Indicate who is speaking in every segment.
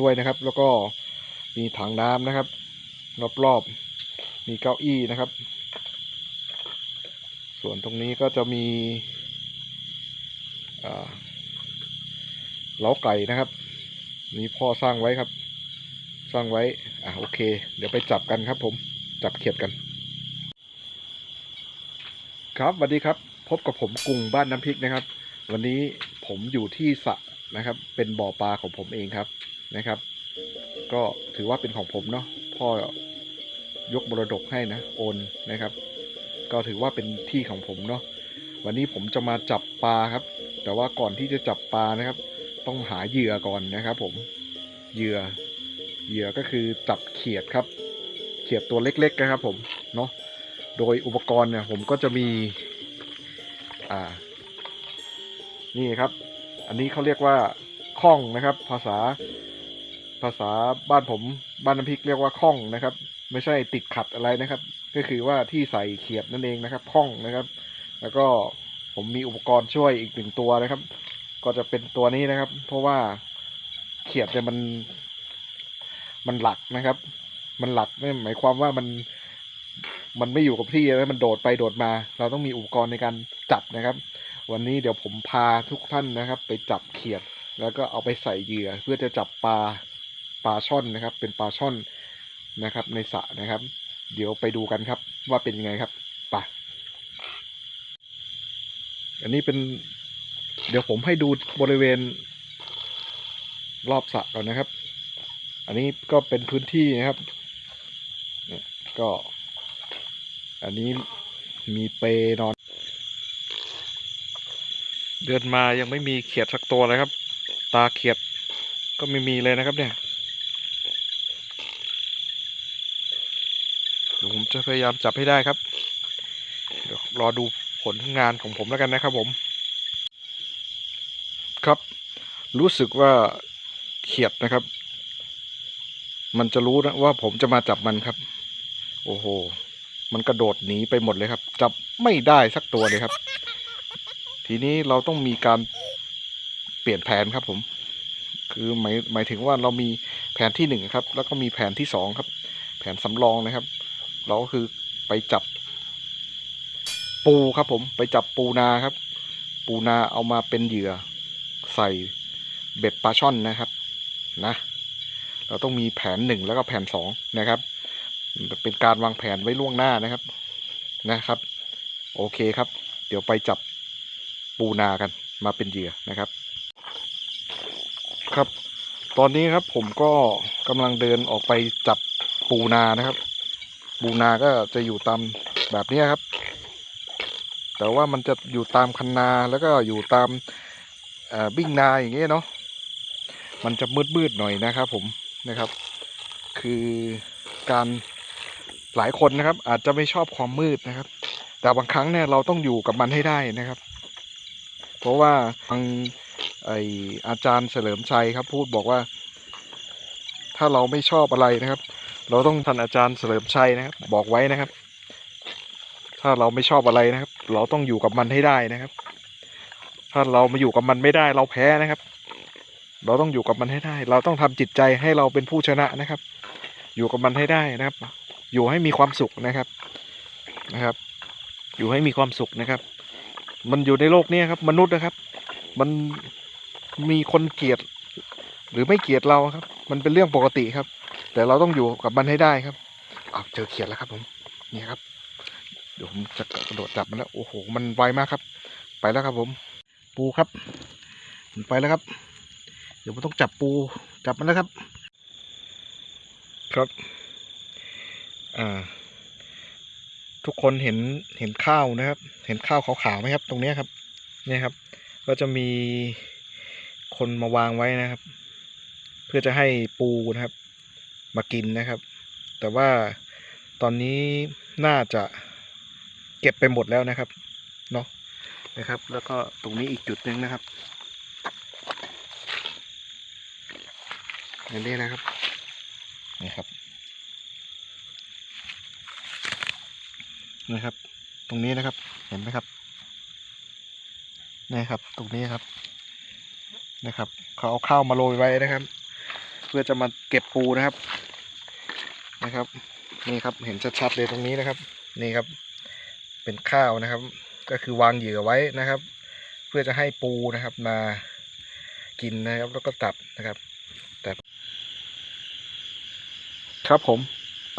Speaker 1: ด้วยนะครับ แล้วก็มีถังน้ำนะครับ รอบๆมีเก้าอี้นะครับ ส่วนตรงนี้ก็จะมีเล้าไก่นะครับ นี่พ่อสร้างไว้ครับ สร้างไว้อะโอเค เดี๋ยวไปจับกันครับ ผมจับเขียดกัน ครับสวัสดีครับ พบกับผมกุ้งบ้านน้ำพริกนะครับ วันนี้ผมอยู่ที่สระนะครับ เป็นบ่อปลาของผมเองครับ นะครับ ก็ถือว่าเป็นของผมเนาะพ่อยกมรดกให้นะโอนนะครับ ก็ถือว่าเป็นที่ของผมเนาะวันนี้ผมจะมาจับปลาครับ แต่ว่าก่อนที่จะจับปลานะครับ ต้องหาเหยื่อก่อนนะครับ ผมเหยื่อเหยื่อก็คือจับเขียดครับ เขียดตัวเล็กๆนะครับ ผมเนาะโดยอุปกรณ์เนี่ยผมก็จะมีอ่านี่ครับ อันนี้เขาเรียกว่าข้องนะครับ ภาษา ภาษาบ้านผมบ้านน้ำพริกเรียกว่าข้องนะครับ ไม่ใช่ติดขัดอะไรนะครับ ก็คือว่าที่ใส่เขียดนั่นเองนะครับข้องนะครับ แล้วก็ผมมีอุปกรณ์ช่วยอีกหนึ่งตัวนะครับ ก็จะเป็นตัวนี้นะครับ เพราะว่าเขียดเนี่ยมัน มันหลักนะครับ มันหลักไม่หมายความว่ามันมันไม่อยู่กับที่แล้วมันโดดไปโดดมา เราต้องมีอุปกรณ์ในการจับนะครับ วันนี้เดี๋ยวผมพาทุกท่านนะครับ ไปจับเขียด แล้วก็เอาไปใส่เหยื่อเพื่อจะจับปลา ปลาช่อนนะครับ เป็นปลาช่อนนะครับ ในสระนะครับ เดี๋ยวไปดูกันครับ ว่าเป็นยังไงครับไปอันนี้เป็น เดี๋ยวผมให้ดูบริเวณ รอบสระก่อนนะครับ อันนี้ก็เป็นพื้นที่นะครับก็ อันนี้มีเปนอน เดินมายังไม่มีเขียดสักตัวเลยครับ ตาเขียดก็ไม่มีเลยนะครับเนี่ยเดี๋ยว ผมจะพยายามจับให้ได้ครับ เดี๋ยวรอดูผลงานของผมแล้วกันนะครับผม ครับ รู้สึกว่าเขียดนะครับ มันจะรู้นะว่าผมจะมาจับมันครับ โอ้โห มันกระโดดหนีไปหมดเลยครับ จับไม่ได้สักตัวเลยครับ ทีนี้เราต้องมีการเปลี่ยนแผนครับผม คือหมายหมายถึงว่าเรามีแผนที่หนึ่งครับ แล้วก็มีแผนที่สองครับ แผนสำรองนะครับ เราก็คือไปจับ ปูครับผมไปจับปูนาครับ ปูนาเอามาเป็นเหยื่อ ใส่เบ็ดปลาช่อนนะครับนะ เราต้องมีแผนหนึ่งแล้วก็แผนสองนะครับ เป็นการวางแผนไว้ล่วงหน้านะครับนะครับ โอเคครับ เดี๋ยวไปจับปูนากันมาเป็นเหยื่อนะครับ ครับ ตอนนี้ครับผมก็กำลังเดินออกไปจับปูนานะครับ ปูนาก็จะอยู่ตามแบบนี้ครับ แต่ว่ามันจะอยู่ตามคันนาแล้วก็อยู่ตามบิ้งนาอย่างเงี้ยเนาะมันจะมืดๆหน่อยนะครับ ผมนะครับ คือการหลายคนนะครับ อาจจะไม่ชอบความมืดนะครับ แต่บางครั้งเนี่ยเราต้องอยู่กับมันให้ได้นะครับ เพราะว่าทางไออาจารย์เฉลิมชัยครับ พูดบอกว่า ถ้าเราไม่ชอบอะไรนะครับ เราต้องท่านอาจารย์เฉลิมชัยนะครับ บอกไว้นะครับ ถ้าเราไม่ชอบอะไรนะครับ เราต้องอยู่กับมันให้ได้นะครับ ถ้าเรามาอยู่กับมันไม่ได้เราแพ้นะครับ เราต้องอยู่กับมันให้ได้ เราต้องทำจิตใจให้เราเป็นผู้ชนะนะครับ อยู่กับมันให้ได้นะครับ อยู่ให้มีความสุขนะครับนะครับ อยู่ให้มีความสุขนะครับ มันอยู่ในโลกนี้ครับ มนุษย์นะครับ มันมีคนเกลียด หรือไม่เกลียดเราครับ มันเป็นเรื่องปกติครับ แต่เราต้องอยู่กับมันให้ได้ครับอ้าเจอเขียดแล้วครับผมนี่ครับเดี๋ยวผมจะกระโดดจับมันแล้วโอ้โหมันไวมากครับ ไปแล้วครับผม ปูครับมันไปแล้วครับ เดี๋ยวผมต้องจับปูจับมันแล้วครับ ครับ อ่า ทุกคนเห็นเห็นข้าวนะครับ เห็นข้าวขาวๆไหมครับ ตรงนี้ครับเนี่ยครับ ก็จะมีคนมาวางไว้นะครับ เพื่อจะให้ปูนะครับ มากินนะครับ แต่ว่าตอนนี้น่าจะเก็บไปหมดแล้วนะครับเนาะนะครับ แล้วก็ตรงนี้อีกจุดหนึ่งนะครับอันนี้นะครับนี่ครับนะครับ ตรงนี้นะครับเห็นไหมครับนี่ครับ ตรงนี้ครับนะครับ เขาเอาข้าวมาโรยไว้นะครับ พื่อจะมาเก็บปูนะครับนะครับ นี่ครับเห็นชัดๆเลยตรงนี้นะครับ นี่ครับ เป็นข้าวนะครับ ก็คือวางเหยื่อไว้นะครับ เพื่อจะให้ปูนะครับมากินนะครับ แล้วก็จับนะครับแต่ครับผม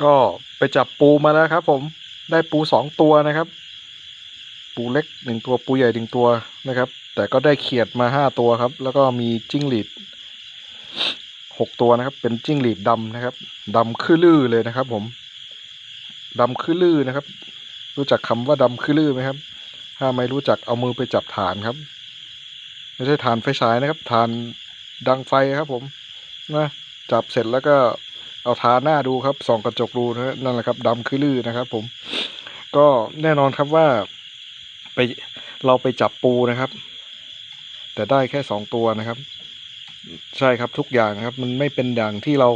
Speaker 1: ก็ไปจับปูมาแล้วครับ ผมได้ปูสองตัวนะครับ ปูเล็กหนึ่งตัวปูใหญ่หนึ่งตัวนะครับ แต่ก็ได้เขียดมาห้าตัวครับ แล้วก็มีจิ้งหรีด หกตัวนะครับ เป็นจิ้งหรีดดำนะครับดำคือลื่อเลยนะครับ ผมดำคือลือนะครับ รู้จักคำว่าดำคือลื่อไหมครับ ถ้าไม่รู้จักเอามือไปจับฐานครับ ไม่ใช่ฐานไฟฉายนะครับฐานดังไฟครับ ผมนะจับเสร็จแล้วก็เอาทาหน้าดูครับส่องกระจกดูนะนั่นแหละครับดำคือลื่อนะครับ ผม ก็แน่นอนครับว่าไปเราไปจับปูนะครับ แต่ได้แค่สองตัวนะครับ ใช่ครับทุกอย่างครับ มันไม่เป็นอย่างที่เรา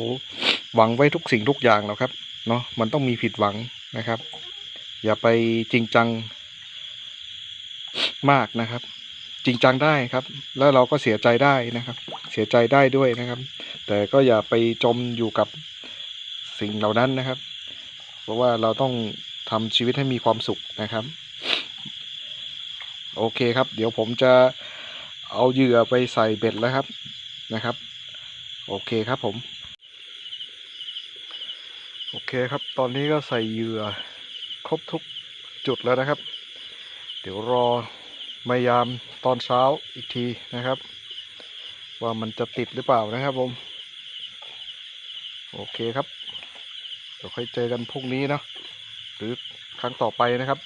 Speaker 1: หวังไว้ทุกสิ่งทุกอย่างหรอกครับเนาะมันต้องมีผิดหวังนะครับ อย่าไปจริงจังมากนะครับ จริงจังได้ครับ แล้วเราก็เสียใจได้นะครับ เสียใจได้ด้วยนะครับ แต่ก็อย่าไปจมอยู่กับสิ่งเหล่านั้นนะครับ เพราะว่าเราต้องทำชีวิตให้มีความสุขนะครับ โอเคครับ เดี๋ยวผมจะเอาเหยื่อไปใส่เบ็ดแล้วครับ นะครับ โอเคครับผม โอเคครับ ตอนนี้ก็ใส่เหยื่อครบทุกจุดแล้วนะครับ เดี๋ยวรอมายามตอนเช้าอีกทีนะครับ ว่ามันจะติดหรือเปล่านะครับผม โอเคครับเดี๋ยวค่อยเจอกันพรุ่งนี้เนาะหรือครั้งต่อไปนะครับ